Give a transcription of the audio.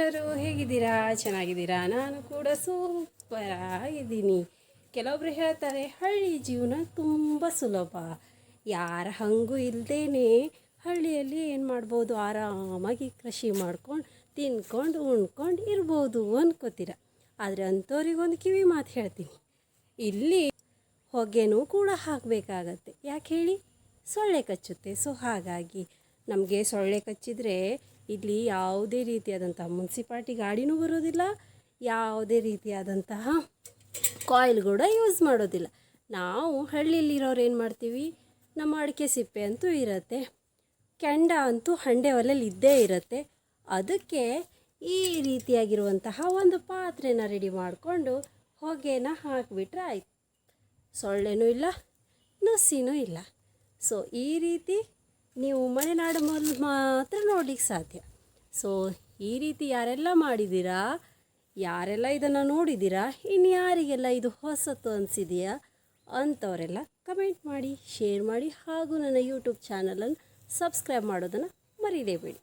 ಎಲ್ಲರೂ ಹೇಗಿದ್ದೀರಾ? ಚೆನ್ನಾಗಿದ್ದೀರಾ? ನಾನು ಕೂಡ ಸೂಪರ್ ಆಗಿದ್ದೀನಿ. ಕೆಲವೊಬ್ರು ಹೇಳ್ತಾರೆ, ಹಳ್ಳಿ ಜೀವನ ತುಂಬ ಸುಲಭ. ಯಾರ ಹಂಗೂ ಇಲ್ಲದೇನೆ ಹಳ್ಳಿಯಲ್ಲಿ ಏನು ಮಾಡ್ಬೋದು? ಆರಾಮಾಗಿ ಕೃಷಿ ಮಾಡ್ಕೊಂಡು, ತಿನ್ಕೊಂಡು, ಉಣ್ಕೊಂಡು ಇರ್ಬೋದು ಅನ್ಕೋತೀರ. ಆದರೆ ಅಂಥವ್ರಿಗೊಂದು ಕಿವಿ ಮಾತು ಹೇಳ್ತೀನಿ. ಇಲ್ಲಿ ಹೊಗೆನೂ ಕೂಡ ಹಾಕಬೇಕಾಗತ್ತೆ. ಯಾಕೆ ಹೇಳಿ? ಸೊಳ್ಳೆ ಕಚ್ಚುತ್ತೆ. ಸೊ ಹಾಗಾಗಿ ನಮಗೆ ಸೊಳ್ಳೆ ಕಚ್ಚಿದರೆ ಇಲ್ಲಿ ಯಾವುದೇ ರೀತಿಯಾದಂತಹ ಮುನ್ಸಿಪಾಲ್ಟಿ ಗಾಡಿನೂ ಬರೋದಿಲ್ಲ, ಯಾವುದೇ ರೀತಿಯಾದಂತಹ ಕಾಯಿಲ್ ಕೂಡ ಯೂಸ್ ಮಾಡೋದಿಲ್ಲ. ನಾವು ಹಳ್ಳಿಯಲ್ಲಿರೋರು ಏನು ಮಾಡ್ತೀವಿ? ನಮ್ಮ ಅಡಿಕೆ ಸಿಪ್ಪೆ ಅಂತೂ ಇರುತ್ತೆ, ಕೆಂಡ ಅಂತೂ ಹಂಡೆ ಒಲೆಯಲ್ಲಿ ಇದ್ದೇ ಇರುತ್ತೆ. ಅದಕ್ಕೆ ಈ ರೀತಿಯಾಗಿರುವಂತಹ ಒಂದು ಪಾತ್ರೆನ ರೆಡಿ ಮಾಡಿಕೊಂಡು ಹೊಗೆನ ಹಾಕಿಬಿಟ್ರೆ ಆಯ್ತು. ಸೊಳ್ಳೆನೂ ಇಲ್ಲ ನುಸಿನೂ ಇಲ್ಲ. ಸೊ ಈ ರೀತಿ ನೀವು ಮಲೆನಾಡಲ್ಲಿ ಮಾತ್ರ ನೋಡ್ಲಿಕ್ಕೆ ಸಾಧ್ಯ. ಸೊ ಈ ರೀತಿ ಯಾರೆಲ್ಲ ಮಾಡಿದ್ದೀರಾ, ಯಾರೆಲ್ಲ ಇದನ್ನು ನೋಡಿದ್ದೀರಾ, ಇನ್ನು ಯಾರಿಗೆಲ್ಲ ಇದು ಹೊಸತು ಅನಿಸಿದೆಯಾ ಅಂಥವರೆಲ್ಲ ಕಮೆಂಟ್ ಮಾಡಿ ಶೇರ್ ಮಾಡಿ ಹಾಗೂ ನನ್ನ ಯೂಟ್ಯೂಬ್ ಚಾನಲನ್ನು ಸಬ್ಸ್ಕ್ರೈಬ್ ಮಾಡೋದನ್ನು ಮರೀಲೇಬೇಡಿ.